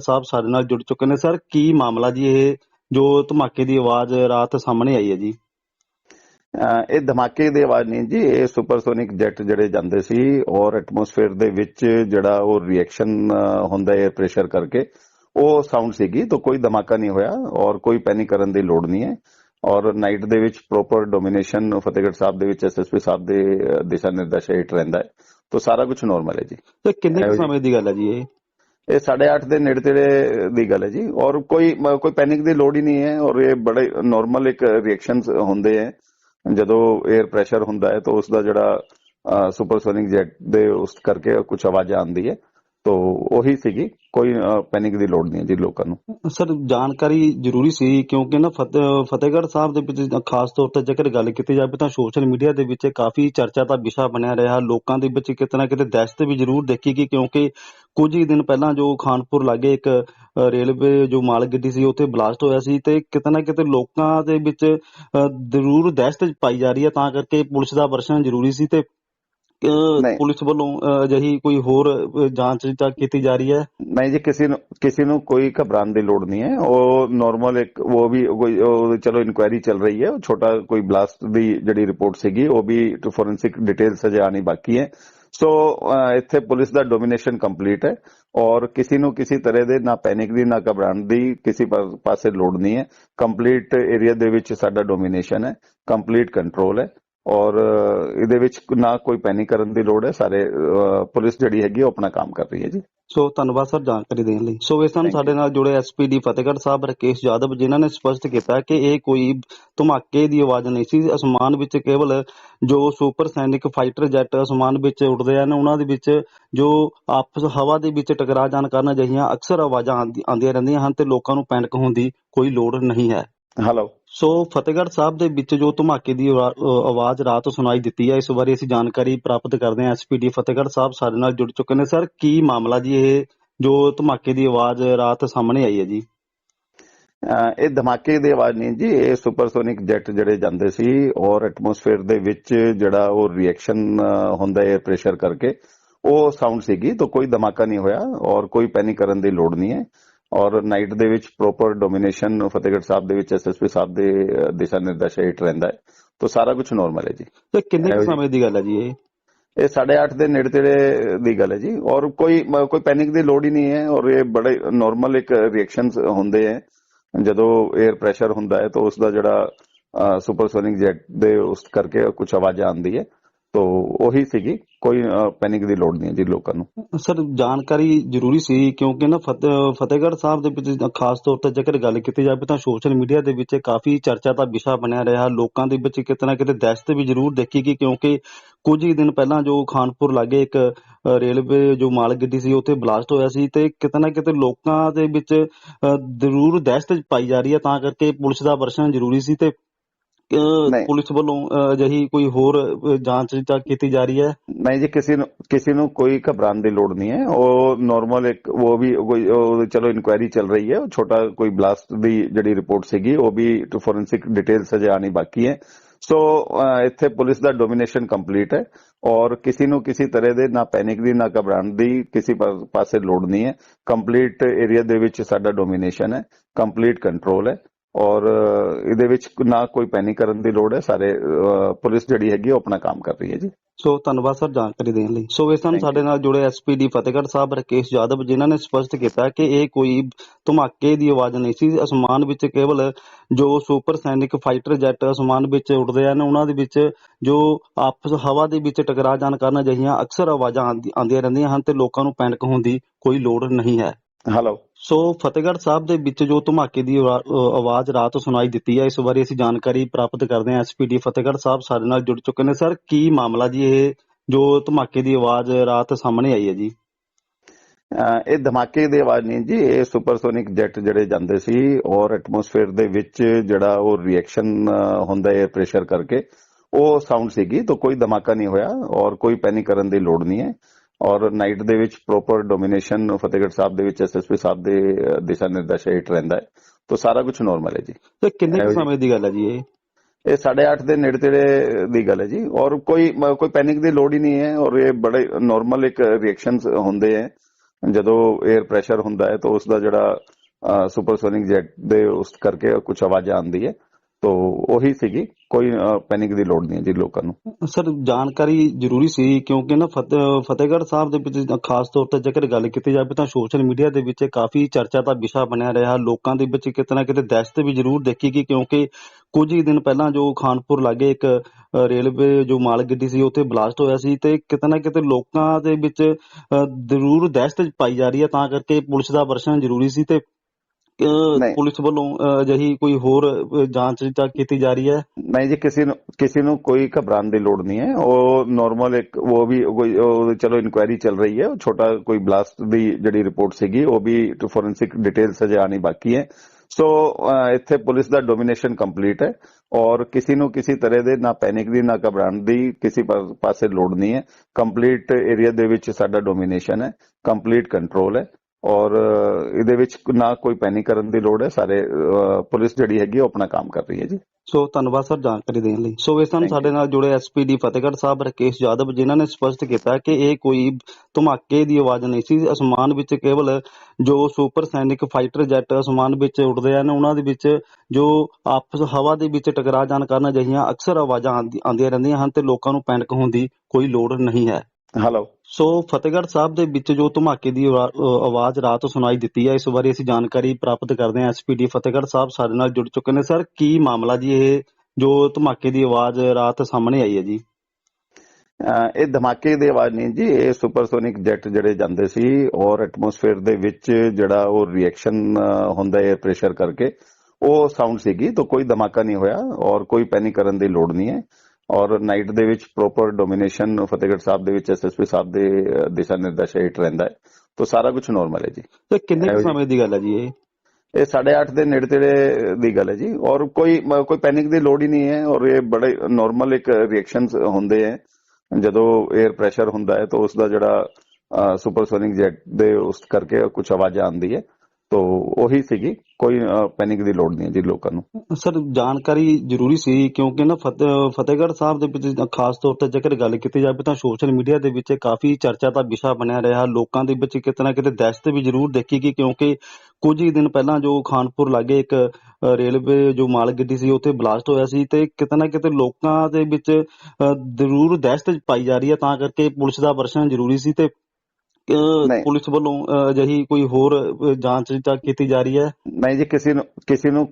ਸਾਹਿਬ ਸਾਡੇ ਨਾਲ ਜੁੜ ਚੁੱਕੇ ਨੇ। ਸਰ ਕੀ ਮਾਮਲਾ ਜੀ ਇਹ? ਜੋ ਧਮਾਕੇ ਦੀ ਆਵਾਜ਼ ਰਾਤ ਸਾਹਮਣੇ ਆਈ ਹੈ ਜੀ। ਇਹ ਧਮਾਕੇ ਦੀ ਆਵਾਜ਼ ਨਹੀਂ ਜੀ ਇਹ ਸੁਪਰਸੋਨਿਕ ਜੈਟ ਜਿਹੜੇ ਜਾਂਦੇ ਸੀ ਔਰ ਐਟਮੋਸਫੇਅਰ ਦੇ ਵਿੱਚ ਜਿਹੜਾ ਉਹ ਰਿਐਕਸ਼ਨ ਹੁੰਦਾ ਹੈ ਪ੍ਰੈਸ਼ਰ ਕਰਕੇ ਉਹ ਸਾਊਂਡ ਸੀਗੀ ਤਾਂ ਕੋਈ ਧਮਾਕਾ ਨਹੀਂ ਹੋਇਆ ਔਰ ਕੋਈ ਪੈਨਿਕ ਕਰਨ ਦੀ ਲੋੜ ਨਹੀਂ ਹੈ। ਔਰ ਨਾਈਟ ਦੇ ਵਿੱਚ ਪ੍ਰੋਪਰ ਡੋਮੀਨੇਸ਼ਨ ਫਤਿਹਗੜ੍ਹ ਸਾਹਿਬ ਦੇ ਵਿੱਚ ਐਸਐਸਪੀ ਸਾਹਿਬ ਦੇ ਦਿਸ਼ਾ ਨਿਰਦੇਸ਼ ਹੇਠ ਰਹਿੰਦਾ ਹੈ। ਤਾਂ ਸਾਰਾ ਕੁਝ ਨਾਰਮਲ ਹੈ ਜੀ। ਤੇ ਕਿੰਨੇ। ਸਮੇਂ ਦੀ ਗੱਲ ਹੈ ਜੀ ਇਹ? ਇਹ 8:30 ਦੇ ਨੇੜੇ ਤੇੜੇ ਦੀ ਗੱਲ ਹੈ ਜੀ। ਔਰ ਕੋਈ ਕੋਈ ਪੈਨਿਕ ਦੀ ਲੋੜ ਹੀ ਨਹੀਂ ਹੈ ਔਰ ਇਹ ਬੜੇ ਨਾਰਮਲ ਇੱਕ ਰਿਐਕਸ਼ਨਸ ਹੁੰਦੇ ਹੈ। ਜਦੋਂ 에ਅਰ ਪ੍ਰੈਸ਼ਰ ਹੁੰਦਾ ਹੈ ਤਾਂ ਉਸ ਦਾ ਜਿਹੜਾ ਸੁਪਰਸੋਨਿਕ ਜੈਟ ਦੇ ਉਸ ਕਰਕੇ ਕੁਝ ਆਵਾਜ਼ ਆਉਂਦੀ ਹੈ। ਤਾਂ ਉਹੀ ਸੀਗੀ। ਕੋਈ ਪੈਨਿਕ ਦੀ ਲੋੜ ਨਹੀਂ ਹੈ ਜੀ ਲੋਕਾਂ ਨੂੰ। ਸਰ, ਜਾਣਕਾਰੀ ਜ਼ਰੂਰੀ ਸੀ ਕਿਉਂਕਿ ਨਾ ਫਤਿਹਗੜ੍ਹ ਸਾਹਿਬ ਦੇ ਵਿੱਚ ਖਾਸ ਤੌਰ ਤੇ ਜੇਕਰ ਗੱਲ ਕੀਤੀ ਜਾਵੇ ਤਾਂ ਸੋਸ਼ਲ ਮੀਡੀਆ ਦੇ ਵਿੱਚ ਕਾਫੀ ਚਰਚਾ ਦਾ ਵਿਸ਼ਾ ਬਣਿਆ ਰਿਹਾ। ਲੋਕਾਂ ਦੇ ਵਿੱਚ ਕਿਤੇ ਨਾ ਕਿਤੇ ਦਹਿਸ਼ਤ ਵੀ ਜ਼ਰੂਰ ਦੇਖੀ ਗਈ ਕਿਉਂਕਿ ਕੁਝ ਹੀ ਦਿਨ ਪਹਿਲਾਂ ਜੋ ਖਾਨਪੁਰ ਲਾਗੇ ਇੱਕ ਰੇਲਵੇ ਜੋ ਮਾਲ ਗੱਡੀ ਸੀ ਉੱਥੇ ਬਲਾਸਟ ਹੋਇਆ ਸੀ ਤੇ ਕਿਤੇ ਨਾ ਕਿਤੇ ਲੋਕਾਂ ਦੇ ਵਿੱਚ ਜ਼ਰੂਰ ਦਹਿਸ਼ਤ ਪਾਈ ਜਾ ਰਹੀ ਹੈ। ਤਾਂ ਕਰਕੇ ਪੁਲਿਸ ਦਾ ਵਰਸ਼ਨ ਜ਼ਰੂਰੀ ਸੀ ਤੇ ਪੁਲਿਸ ਵੱਲੋਂ ਅਜਿਹੀ ਕੋਈ ਹੋਰ ਜਾਂਚ ਤਾਂ ਕੀਤੀ ਜਾ ਰਹੀ ਹੈ? ਨਹੀਂ ਜੀ ਕਿਸੇ ਨੂੰ ਕਿਸੇ ਨੂੰ ਕੋਈ ਘਬਰਾਉਣ ਦੀ ਲੋੜ ਨਹੀਂ ਹੈ। ਉਹ ਨਾਰਮਲ ਇੱਕ ਉਹ ਵੀ ਕੋਈ ਚਲੋ ਇਨਕੁਆਇਰੀ ਚੱਲ ਰਹੀ ਹੈ। ਉਹ ਛੋਟਾ ਕੋਈ ਬਲਾਸਟ ਦੀ ਜਿਹੜੀ ਰਿਪੋਰਟ ਸੀਗੀ ਉਹ ਵੀ ਫੋਰੈਂਸਿਕ ਡਿਟੇਲਸ ਅਜੇ ਆਣੀ ਬਾਕੀ ਹੈ। ਸੋ ਇੱਥੇ ਪੁਲਿਸ ਦਾ ਡੋਮੀਨੇਸ਼ਨ ਕੰਪਲੀਟ ਹੈ ਔਰ ਕਿਸੇ ਨੂੰ ਕਿਸੇ ਤਰ੍ਹਾਂ ਦੇ ਨਾ ਪੈਨਿਕ ਦੀ ਨਾ ਘਬਰਾਉਣ ਦੀ ਕਿਸੇ ਪਾਸੇ ਲੋੜ ਨਹੀਂ ਹੈ। ਕੰਪਲੀਟ ਏਰੀਆ ਦੇ ਵਿੱਚ ਸਾਡਾ ਡੋਮੀਨੇਸ਼ਨ ਹੈ। ਕੰਪਲੀਟ ਕੰਟਰੋਲ ਹੈ। ਔਰ ਇਹਦੇ ਵਿੱਚ ਨਾ ਕੋਈ ਪੈਨਿਕ ਕਰਨ ਦੀ ਲੋੜ ਹੈ ਸਾਰੇ ਪੁਲਿਸ ਜਿਹੜੀ ਹੈਗੀ ਉਹ ਆਪਣਾ ਕੰਮ ਕਰ ਰਹੀ ਹੈ ਜੀ। ਸੋ ਧੰਨਵਾਦ ਸਰ ਜਾਣਕਾਰੀ ਦੇਣ ਲਈ। ਸੋ ਇਸ ਨਾਲ. ਸਾਡੇ ਨਾਲ ਜੁੜੇ ਐਸਪੀਡੀ ਫਤਿਹਗੜ੍ਹ ਸਾਹਿਬ ਰਕੇਸ਼ ਯਾਦਵ ਜਿਨ੍ਹਾਂ ਨੇ ਸਪਸ਼ਟ ਕੀਤਾ ਕਿ ਇਹ ਕੋਈ ਧਮਾਕੇ ਦੀ ਆਵਾਜ਼ ਨਹੀਂ ਸੀ। ਅਸਮਾਨ ਵਿੱਚ ਕੇਵਲ ਜੋ ਸੁਪਰ ਸੈਨਿਕ ਫਾਈਟਰ ਜੈਟ ਅਸਮਾਨ ਵਿੱਚ ਉੱਡਦੇ ਹਨ ਉਹਨਾਂ ਦੇ ਵਿੱਚ ਜੋ ਆਪਸ ਹਵਾ ਦੇ ਵਿੱਚ ਟਕਰਾ ਜਾਣ ਕਾਰਨ ਅਜਿਹੀਆਂ ਅਕਸਰ ਆਵਾਜ਼ਾਂ ਆਉਂਦੀ- ਆਉਂਦੀਆਂ ਰਹਿੰਦੀਆਂ ਹਨ ਤੇ ਲੋਕਾਂ ਨੂੰ ਪੈਨਿਕ ਹੋਣ ਦੀ ਕੋਈ ਲੋੜ ਨਹੀਂ ਹੈ। ਹੈਲੋ ਸੋ ਫਤਿਹਗੜ੍ਹ ਸਾਹਿਬ ਦੇ ਵਿੱਚ ਜੋ ਧਮਾਕੇ ਦੀ ਆਵਾ- ਅ, ਆਵਾਜ਼ ਰਾਤ ਸੁਣਾਈ ਦਿੱਤੀ ਹੈ ਇਸ ਬਾਰੇ ਅਸੀਂ ਜਾਣਕਾਰੀ ਪ੍ਰਾਪਤ ਕਰਦੇ ਹਾਂ। ਐਸਪੀਡੀ ਫਤਿਹਗੜ੍ਹ ਸਾਹਿਬ ਸਾਡੇ ਨਾਲ ਜੁੜ ਚੁੱਕੇ ਨੇ। ਸਰ ਕੀ ਮਾਮਲਾ ਜੀ ਇਹ? ਜੋ ਧਮਾਕੇ ਦੀ ਆਵਾਜ਼ ਰਾਤ ਸਾਹਮਣੇ ਆਈ ਹੈ ਜੀ। ਅਹ ਇਹ ਧਮਾਕੇ ਦੀ ਆਵਾਜ਼ ਨਹੀਂ ਜੀ ਇਹ ਸੁਪਰਸੋਨਿਕ ਜੈਟ ਜਿਹੜੇ ਜਾਂਦੇ ਸੀ ਔਰ ਐਟਮੋਸਫੇਅਰ ਦੇ ਵਿੱਚ ਜਿਹੜਾ ਉਹ ਰਿਐਕਸ਼ਨ ਹੁੰਦਾ ਹੈ ਪ੍ਰੈਸ਼ਰ ਕਰਕੇ ਉਹ ਸਾਊਂਡ ਸੀਗੀ ਤਾਂ ਕੋਈ ਧਮਾਕਾ ਨਹੀਂ ਹੋਇਆ ਔਰ ਕੋਈ ਪੈਨਿਕ ਕਰਨ ਦੀ ਲੋੜ ਨਹੀਂ ਹੈ। ਔਰ ਨਾਈਟ ਦੇ ਵਿੱਚ ਪ੍ਰੋਪਰ ਡੋਮੀਨੇਸ਼ਨ ਫਤਿਹਗੜ੍ਹ ਸਾਹਿਬ ਦੇ ਵਿੱਚ ਐਸਐਸਪੀ ਸਾਹਿਬ ਦੇ ਦਿਸ਼ਾ ਨਿਰਦੇਸ਼ ਹੇਠ ਰਹਿੰਦਾ ਹੈ। ਤਾਂ ਸਾਰਾ ਕੁਝ ਨਾਰਮਲ ਹੈ ਜੀ। ਤੇ ਕਿੰਨੇ। ਸਮੇਂ ਦੀ ਗੱਲ ਹੈ ਜੀ ਇਹ? ਇਹ 8:30 ਦੇ ਨੇੜੇ ਤੇੜੇ ਦੀ ਗੱਲ ਹੈ ਜੀ। ਔਰ ਕੋਈ ਕੋਈ ਪੈਨਿਕ ਦੀ ਲੋੜ ਹੀ ਨਹੀਂ ਹੈ ਔਰ ਇਹ ਬੜੇ ਨਾਰਮਲ ਇੱਕ ਰਿਐਕਸ਼ਨਸ ਹੁੰਦੇ ਹੈ। ਜਦੋਂ 에ਅਰ ਪ੍ਰੈਸ਼ਰ ਹੁੰਦਾ ਹੈ ਤਾਂ ਉਸ ਦਾ ਜਿਹੜਾ ਸੁਪਰਸੋਨਿਕ ਜੈਟ ਦੇ ਉਸ ਕਰਕੇ ਕੁਝ ਆਵਾਜ਼ਾਂ ਆਉਂਦੀ ਹੈ। ਤਾਂ ਉਹੀ ਸੀਗੀ। ਕੋਈ ਪੈਨਿਕ ਦੀ ਲੋੜ ਨਹੀਂ ਹੈ ਜੀ ਲੋਕਾਂ ਨੂੰ। ਸਰ, ਜਾਣਕਾਰੀ ਜ਼ਰੂਰੀ ਸੀ ਕਿਉਂਕਿ ਨਾ ਫਤਿਹਗੜ੍ਹ ਸਾਹਿਬ ਦੇ ਵਿੱਚ ਖਾਸ ਤੌਰ ਤੇ ਜੇਕਰ ਗੱਲ ਕੀਤੀ ਜਾਵੇ ਤਾਂ ਸੋਸ਼ਲ ਮੀਡੀਆ ਦੇ ਵਿੱਚ ਕਾਫੀ ਚਰਚਾ ਦਾ ਵਿਸ਼ਾ ਬਣਿਆ ਰਿਹਾ। ਲੋਕਾਂ ਦੇ ਵਿੱਚ ਕਿਤੇ ਨਾ ਕਿਤੇ ਦਹਿਸ਼ਤ ਵੀ ਜ਼ਰੂਰ ਦੇਖੀ ਗਈ ਕਿਉਂਕਿ ਕੁਝ ਹੀ ਦਿਨ ਪਹਿਲਾਂ ਜੋ ਖਾਨਪੁਰ ਲਾਗੇ ਇੱਕ ਰੇਲਵੇ ਜੋ ਮਾਲ ਗੱਡੀ ਸੀ, ਉੱਥੇ ਬਲਾਸਟ ਹੋਇਆ ਸੀ ਤੇ ਕਿਤੇ ਨਾ ਕਿਤੇ ਲੋਕਾਂ ਦੇ ਵਿੱਚ ਜ਼ਰੂਰ ਦਹਿਸ਼ਤ ਪਾਈ ਜਾ ਰਹੀ ਹੈ। ਤਾਂ ਕਰਕੇ ਪੁਲਿਸ ਦਾ ਵਰਸ਼ਨ ਜ਼ਰੂਰੀ ਸੀ ਤੇ ਪੁਲਿਸ ਵੱਲੋਂ ਅਜਿਹੀ ਕੋਈ ਹੋਰ ਜਾਂਚ ਤਾਂ ਕੀਤੀ ਜਾ ਰਹੀ ਹੈ? ਨਹੀਂ ਜੀ ਕਿਸੇ ਨੂੰ ਕਿਸੇ ਨੂੰ ਕੋਈ ਘਬਰਾਉਣ ਦੀ ਲੋੜ ਨਹੀਂ ਹੈ। ਉਹ ਨਾਰਮਲ ਇੱਕ ਉਹ ਵੀ ਕੋਈ ਚਲੋ ਇਨਕੁਆਇਰੀ ਚੱਲ ਰਹੀ ਹੈ। ਉਹ ਛੋਟਾ ਕੋਈ ਬਲਾਸਟ ਦੀ ਜਿਹੜੀ ਰਿਪੋਰਟ ਸੀਗੀ ਉਹ ਵੀ ਫੋਰੈਂਸਿਕ ਡਿਟੇਲਸ ਅਜੇ ਆਣੀ ਬਾਕੀ ਹੈ। ਸੋ ਇੱਥੇ ਪੁਲਿਸ ਦਾ ਡੋਮੀਨੇਸ਼ਨ ਕੰਪਲੀਟ ਹੈ ਔਰ ਕਿਸੇ ਨੂੰ ਕਿਸੇ ਤਰ੍ਹਾਂ ਦੇ ਨਾ ਪੈਨਿਕ ਦੀ ਨਾ ਘਬਰਾਉਣ ਦੀ ਕਿਸੇ ਪਾਸੇ ਲੋੜ ਨਹੀਂ ਹੈ। ਕੰਪਲੀਟ ਏਰੀਆ ਦੇ ਵਿੱਚ ਸਾਡਾ ਡੋਮੀਨੇਸ਼ਨ ਹੈ। ਕੰਪਲੀਟ ਕੰਟਰੋਲ ਹੈ। ਔਰ ਇਹਦੇ ਵਿੱਚ ਨਾ ਕੋਈ ਪੈਨਿਕ ਕਰਨ ਦੀ ਲੋੜ ਹੈ ਸਾਰੇ ਪੁਲਿਸ ਜਿਹੜੀ ਹੈਗੀ ਉਹ ਆਪਣਾ ਕੰਮ ਕਰ ਰਹੀ ਹੈ ਜੀ। ਸੋ ਧੰਨਵਾਦ ਸਰ ਜਾਣਕਾਰੀ ਦੇਣ ਲਈ। ਸੋ ਇਸ ਨਾਲ. ਸਾਡੇ ਨਾਲ ਜੁੜੇ ਐਸਪੀਡੀ ਫਤਿਹਗੜ੍ਹ ਸਾਹਿਬ ਰਕੇਸ਼ ਯਾਦਵ ਜਿਨ੍ਹਾਂ ਨੇ ਸਪਸ਼ਟ ਕੀਤਾ ਕਿ ਇਹ ਕੋਈ ਧਮਾਕੇ ਦੀ ਆਵਾਜ਼ ਨਹੀਂ ਸੀ। ਅਸਮਾਨ ਵਿੱਚ ਕੇਵਲ ਜੋ ਸੁਪਰ ਸੈਨਿਕ ਫਾਈਟਰ ਜੈਟ ਅਸਮਾਨ ਵਿੱਚ ਉੱਡਦੇ ਹਨ ਉਹਨਾਂ ਦੇ ਵਿੱਚ ਜੋ ਆਪਸ ਹਵਾ ਦੇ ਵਿੱਚ ਟਕਰਾ ਜਾਣ ਕਾਰਨ ਅਜਿਹੀਆਂ ਅਕਸਰ ਆਵਾਜ਼ਾਂ ਆਉਂਦੀ- ਆਉਂਦੀਆਂ ਰਹਿੰਦੀਆਂ ਹਨ ਤੇ ਲੋਕਾਂ ਨੂੰ ਪੈਨਿਕ ਹੋਣ ਦੀ ਕੋਈ ਲੋੜ ਨਹੀਂ ਹੈ। ਹੈਲੋ ਸੋ ਫਤਿਹਗੜ੍ਹ ਸਾਹਿਬ ਦੇ ਵਿੱਚ ਜੋ ਧਮਾਕੇ ਦੀ ਆਵਾ- ਅ, ਆਵਾਜ਼ ਰਾਤ ਸੁਣਾਈ ਦਿੱਤੀ ਹੈ ਇਸ ਬਾਰੇ ਅਸੀਂ ਜਾਣਕਾਰੀ ਪ੍ਰਾਪਤ ਕਰਦੇ ਹਾਂ ਐਸਪੀਡੀ ਫਤਿਹਗੜ੍ਹ ਸਾਹਿਬ ਸਾਡੇ ਨਾਲ ਜੁੜ ਚੁੱਕੇ ਨੇ। ਸਰ ਕੀ ਮਾਮਲਾ ਜੀ ਇਹ ਜੋ ਧਮਾਕੇ ਦੀ ਆਵਾਜ਼ ਰਾਤ ਸਾਹਮਣੇ ਆਈ ਹੈ ਜੀ? ਅਹ ਇਹ ਧਮਾਕੇ ਦੀ ਆਵਾਜ਼ ਨਹੀਂ ਜੀ ਇਹ ਸੁਪਰਸੋਨਿਕ ਜੈਟ ਜਿਹੜੇ ਜਾਂਦੇ ਸੀ ਔਰ ਐਟਮੋਸਫੇਅਰ ਦੇ ਵਿੱਚ ਜਿਹੜਾ ਉਹ ਰਿਐਕਸ਼ਨ ਹੁੰਦਾ ਹੈ ਪ੍ਰੈਸ਼ਰ ਕਰਕੇ ਉਹ ਸਾਊਂਡ ਸੀਗੀ ਤਾਂ ਕੋਈ ਧਮਾਕਾ ਨਹੀਂ ਹੋਇਆ ਔਰ ਕੋਈ ਪੈਨਿਕ ਕਰਨ ਦੀ ਲੋੜ ਨਹੀਂ ਹੈ। ਔਰ ਨਾਈਟ ਦੇ ਵਿੱਚ ਪ੍ਰੋਪਰ ਡੋਮੀਨੇਸ਼ਨ ਫਤਿਹਗੜ੍ਹ ਸਾਹਿਬ ਦੇ ਵਿੱਚ ਐਸਐਸਪੀ ਸਾਹਿਬ ਦੇ ਦਿਸ਼ਾ ਨਿਰਦੇਸ਼ ਹੇਠ ਰਹਿੰਦਾ ਹੈ। ਤਾਂ ਸਾਰਾ ਕੁਝ ਨਾਰਮਲ ਹੈ ਜੀ। ਤੇ ਕਿੰਨੇ। ਸਮੇਂ ਦੀ ਗੱਲ ਹੈ ਜੀ ਇਹ? ਇਹ 8:30 ਦੇ ਨੇੜੇ ਤੇੜੇ ਦੀ ਗੱਲ ਹੈ ਜੀ। ਔਰ ਕੋਈ ਕੋਈ ਪੈਨਿਕ ਦੀ ਲੋੜ ਹੀ ਨਹੀਂ ਹੈ ਔਰ ਇਹ ਬੜੇ ਨਾਰਮਲ ਇੱਕ ਰਿਐਕਸ਼ਨਸ ਹੁੰਦੇ ਹੈ। ਜਦੋਂ 에ਅਰ ਪ੍ਰੈਸ਼ਰ ਹੁੰਦਾ ਹੈ ਤਾਂ ਉਸ ਦਾ ਜਿਹੜਾ ਸੁਪਰਸੋਨਿਕ ਜੈਟ ਦੇ ਉਸ ਕਰਕੇ ਕੁਝ ਆਵਾਜ਼ਾਂ ਆਉਂਦੀ ਹੈ। ਤਾਂ ਉਹੀ ਸੀਗੀ। ਕੋਈ ਪੈਨਿਕ ਦੀ ਲੋੜ ਨਹੀਂ ਜੀ ਲੋਕਾਂ ਨੂੰ। ਸਰ, ਜਾਣਕਾਰੀ ਜ਼ਰੂਰੀ ਸੀ ਕਿਉਂਕਿ ਨਾ ਫਤਿਹਗੜ੍ਹ ਸਾਹਿਬ ਦੇ ਵਿੱਚ ਖਾਸ ਤੌਰ ਤੇ ਜੇਕਰ ਗੱਲ ਕੀਤੀ ਜਾਵੇ ਤਾਂ ਸੋਸ਼ਲ ਮੀਡੀਆ ਦੇ ਵਿੱਚ ਕਾਫੀ ਚਰਚਾ ਦਾ ਵਿਸ਼ਾ ਬਣਿਆ ਰਿਹਾ। ਲੋਕਾਂ ਦੇ ਵਿੱਚ ਕਿਤੇ ਕਿਤੇ ਦਹਿਸ਼ਤ ਵੀ ਜ਼ਰੂਰ ਦੇਖੀ ਗਈ ਕਿਉਂਕਿ ਕੁਝ ਹੀ ਦਿਨ ਪਹਿਲਾਂ ਜੋ ਖਾਨਪੁਰ ਲਾਗੇ ਇੱਕ ਰੇਲਵੇ ਜੋ ਮਾਲ ਗੱਡੀ ਸੀ ਉੱਥੇ ਬਲਾਸਟ ਹੋਇਆ ਸੀ ਤੇ ਕਿਤੇ ਨਾ ਕਿਤੇ ਲੋਕਾਂ ਦੇ ਵਿੱਚ ਜ਼ਰੂਰ ਦਹਿਸ਼ਤ ਪਾਈ ਜਾ ਰਹੀ ਹੈ। ਤਾਂ ਕਰਕੇ ਪੁਲਿਸ ਦਾ ਵਰਸ਼ਨ ਜ਼ਰੂਰੀ ਸੀ ਤੇ ਨਹੀਂ। ਪੁਲਿਸ ਵੱਲੋਂ ਅਜਿਹੀ ਕੋਈ ਹੋਰ ਜਾਂਚ ਜਾਂ ਕੀਤੀ ਜਾ ਰਹੀ ਹੈ? ਨਹੀਂ ਜੀ ਕਿਸੇ ਨੂੰ ਕਿਸੇ ਨੂੰ ਕੋਈ ਘਬਰਾਉਣ ਦੀ ਲੋੜ ਨਹੀਂ ਹੈ। ਉਹ ਨਾਰਮਲ ਇੱਕ ਉਹ ਵੀ ਕੋਈ ਉਹ ਚਲੋ ਇਨਕੁਆਇਰੀ ਚੱਲ ਰਹੀ ਹੈ। ਉਹ ਛੋਟਾ ਕੋਈ ਬਲਾਸਟ ਦੀ ਜਿਹੜੀ ਰਿਪੋਰਟ ਸੀਗੀ ਉਹ ਵੀ ਫੋਰੈਂਸਿਕ ਡਿਟੇਲਸ ਅਜੇ ਆਣੀ ਬਾਕੀ ਹੈ। ਸੋ ਅਹ, ਇੱਥੇ ਪੁਲਿਸ ਦਾ ਡੋਮੀਨੇਸ਼ਨ ਕੰਪਲੀਟ ਹੈ ਔਰ ਕਿਸੇ ਨੂੰ ਕਿਸੇ ਤਰ੍ਹਾਂ ਦੇ ਨਾ ਪੈਨਿਕ ਦੀ ਨਾ ਘਬਰਾਉਣ ਦੀ ਕਿਸੇ ਪਾ- ਪਾਸੇ ਲੋੜ ਨਹੀਂ ਹੈ। ਕੰਪਲੀਟ ਏਰੀਆ ਦੇ ਵਿੱਚ ਸਾਡਾ ਡੋਮੀਨੇਸ਼ਨ ਹੈ। ਕੰਪਲੀਟ ਕੰਟਰੋਲ ਹੈ। ਔਰ ਇਹਦੇ ਵਿੱਚ ਨਾ ਕੋਈ ਪੈਨਿਕ ਕਰਨ ਦੀ ਲੋੜ ਹੈ। ਸਾਰੇ ਪੁਲਿਸ ਜਿਹੜੀ ਹੈਗੀ ਉਹ ਆਪਣਾ ਕੰਮ ਕਰ ਰਹੀ ਹੈ ਜੀ। ਸੋ ਧੰਨਵਾਦ ਸਰ ਜਾਣਕਾਰੀ ਦੇਣ ਲਈ। ਸੋ ਇਸ ਤਰ੍ਹਾਂ. ਸਾਡੇ ਨਾਲ ਜੁੜੇ ਐਸਪੀਡੀ ਫਤਿਹਗੜ੍ਹ ਸਾਹਿਬ ਰਕੇਸ਼ ਯਾਦਵ ਜਿਨ੍ਹਾਂ ਨੇ ਸਪਸ਼ਟ ਕੀਤਾ ਕਿ ਇਹ ਕੋਈ ਧਮਾਕੇ ਦੀ ਆਵਾਜ਼ ਨਹੀਂ ਸੀ। ਅਸਮਾਨ ਵਿੱਚ ਕੇਵਲ ਜੋ ਸੁਪਰ ਸੈਨਿਕ ਫਾਈਟਰ ਜੈਟ ਅਸਮਾਨ ਵਿੱਚ ਉੱਡਦੇ ਹਨ ਉਹਨਾਂ ਦੇ ਵਿੱਚ ਜੋ ਆਪਸ ਹਵਾ ਦੇ ਵਿੱਚ ਟਕਰਾ ਜਾਣ ਕਾਰਨ ਅਜਿਹੀਆਂ ਅਕਸਰ ਆਵਾਜ਼ਾਂ ਆਉਂਦੀ- ਆਉਂਦੀਆਂ ਰਹਿੰਦੀਆਂ ਹਨ ਤੇ ਲੋਕਾਂ ਨੂੰ ਪੈਨਿਕ ਹੋਣ ਦੀ ਕੋਈ ਲੋੜ ਨਹੀਂ ਹੈ। ਹੈਲੋ ਸੋ ਫਤਿਹਗੜ੍ਹ ਸਾਹਿਬ ਦੇ ਵਿੱਚ ਜੋ ਧਮਾਕੇ ਦੀ ਆਵਾ- ਅ, ਆਵਾਜ਼ ਰਾਤ ਸੁਣਾਈ ਦਿੱਤੀ ਹੈ ਇਸ ਬਾਰੇ ਅਸੀਂ ਜਾਣਕਾਰੀ ਪ੍ਰਾਪਤ ਕਰਦੇ ਹਾਂ ਐਸਪੀਡੀ ਫਤਿਹਗੜ੍ਹ ਸਾਹਿਬ ਸਾਡੇ ਨਾਲ ਜੁੜ ਚੁੱਕੇ ਨੇ। ਸਰ ਕੀ ਮਾਮਲਾ ਜੀ ਇਹ ਜੋ ਧਮਾਕੇ ਦੀ ਆਵਾਜ਼ ਰਾਤ ਸਾਹਮਣੇ ਆਈ ਹੈ ਜੀ? ਅਹ ਇਹ ਧਮਾਕੇ ਦੀ ਆਵਾਜ਼ ਨਹੀਂ ਜੀ ਇਹ ਸੁਪਰਸੋਨਿਕ ਜੈਟ ਜਿਹੜੇ ਜਾਂਦੇ ਸੀ ਔਰ ਐਟਮੋਸਫੇਅਰ ਦੇ ਵਿੱਚ ਜਿਹੜਾ ਉਹ ਰਿਐਕਸ਼ਨ ਹੁੰਦਾ ਹੈ ਪ੍ਰੈਸ਼ਰ ਕਰਕੇ ਉਹ ਸਾਊਂਡ ਸੀਗੀ ਤਾਂ ਕੋਈ ਧਮਾਕਾ ਨਹੀਂ ਹੋਇਆ ਔਰ ਕੋਈ ਪੈਨਿਕ ਕਰਨ ਦੀ ਲੋੜ ਨਹੀਂ ਹੈ। ਔਰ ਨਾਈਟ ਦੇ ਵਿੱਚ ਪ੍ਰੋਪਰ ਡੋਮੀਨੇਸ਼ਨ ਫਤਿਹਗੜ੍ਹ ਸਾਹਿਬ ਦੇ ਵਿੱਚ ਐਸਐਸਪੀ ਸਾਹਿਬ ਦੇ ਦਿਸ਼ਾ ਨਿਰਦੇਸ਼ ਹੇਠ ਰਹਿੰਦਾ ਹੈ। ਤਾਂ ਸਾਰਾ ਕੁਝ ਨਾਰਮਲ ਹੈ ਜੀ। ਤੇ ਕਿੰਨੇ। ਸਮੇਂ ਦੀ ਗੱਲ ਹੈ ਜੀ ਇਹ? ਇਹ 8:30 ਦੇ ਨੇੜੇ ਤੇੜੇ ਦੀ ਗੱਲ ਹੈ ਜੀ। ਔਰ ਕੋਈ ਕੋਈ ਪੈਨਿਕ ਦੀ ਲੋੜ ਹੀ ਨਹੀਂ ਹੈ ਔਰ ਇਹ ਬੜੇ ਨਾਰਮਲ ਇੱਕ ਰਿਐਕਸ਼ਨਸ ਹੁੰਦੇ ਹੈ। ਜਦੋਂ 에ਅਰ ਪ੍ਰੈਸ਼ਰ ਹੁੰਦਾ ਹੈ ਤਾਂ ਉਸ ਦਾ ਜਿਹੜਾ ਸੁਪਰਸੋਨਿਕ ਜੈਟ ਦੇ ਉਸ ਕਰਕੇ ਕੁਝ ਆਵਾਜ਼ਾਂ ਆਉਂਦੀ ਹੈ। ਤਾਂ ਉਹੀ ਸੀਗੀ। ਕੋਈ ਪੈਨਿਕ ਦੀ ਲੋੜ ਨਹੀਂ ਹੈ ਜੀ ਲੋਕਾਂ ਨੂੰ। ਸਰ, ਜਾਣਕਾਰੀ ਜ਼ਰੂਰੀ ਸੀ ਕਿਉਂਕਿ ਨਾ ਫਤਿਹਗੜ੍ਹ ਸਾਹਿਬ ਦੇ ਵਿੱਚ ਖਾਸ ਤੌਰ ਤੇ ਜੇਕਰ ਗੱਲ ਕੀਤੀ ਜਾਵੇ ਤਾਂ ਸੋਸ਼ਲ ਮੀਡੀਆ ਦੇ ਵਿੱਚ ਕਾਫੀ ਚਰਚਾ ਦਾ ਵਿਸ਼ਾ ਬਣਿਆ ਰਿਹਾ। ਲੋਕਾਂ ਦੇ ਵਿੱਚ ਕਿਤੇ ਨਾ ਕਿਤੇ ਦਹਿਸ਼ਤ ਵੀ ਜ਼ਰੂਰ ਦੇਖੀ ਗਈ ਕਿਉਂਕਿ ਕੁਝ ਹੀ ਦਿਨ ਪਹਿਲਾਂ ਜੋ ਖਾਨਪੁਰ ਲਾਗੇ ਇੱਕ ਰੇਲਵੇ ਜੋ ਮਾਲ ਗੱਡੀ ਸੀ ਉੱਥੇ ਬਲਾਸਟ ਹੋਇਆ ਸੀ ਤੇ ਕਿਤੇ ਨਾ ਕਿਤੇ ਲੋਕਾਂ ਦੇ ਵਿੱਚ ਜ਼ਰੂਰ ਦਹਿਸ਼ਤ ਪਾਈ ਜਾ ਰਹੀ ਹੈ। ਤਾਂ ਕਰਕੇ ਪੁਲਿਸ ਦਾ ਵਰਸ਼ਨ ਜ਼ਰੂਰੀ ਸੀ ਤੇ ਪੁਲਿਸ ਵੱਲੋਂ ਅਜਿਹੀ ਕੋਈ ਹੋਰ ਜਾਂਚ ਜਾਂ ਕੀਤੀ ਜਾ ਰਹੀ ਹੈ? ਨਹੀਂ ਜੀ ਕਿਸੇ ਨੂੰ ਕਿਸੇ ਨੂੰ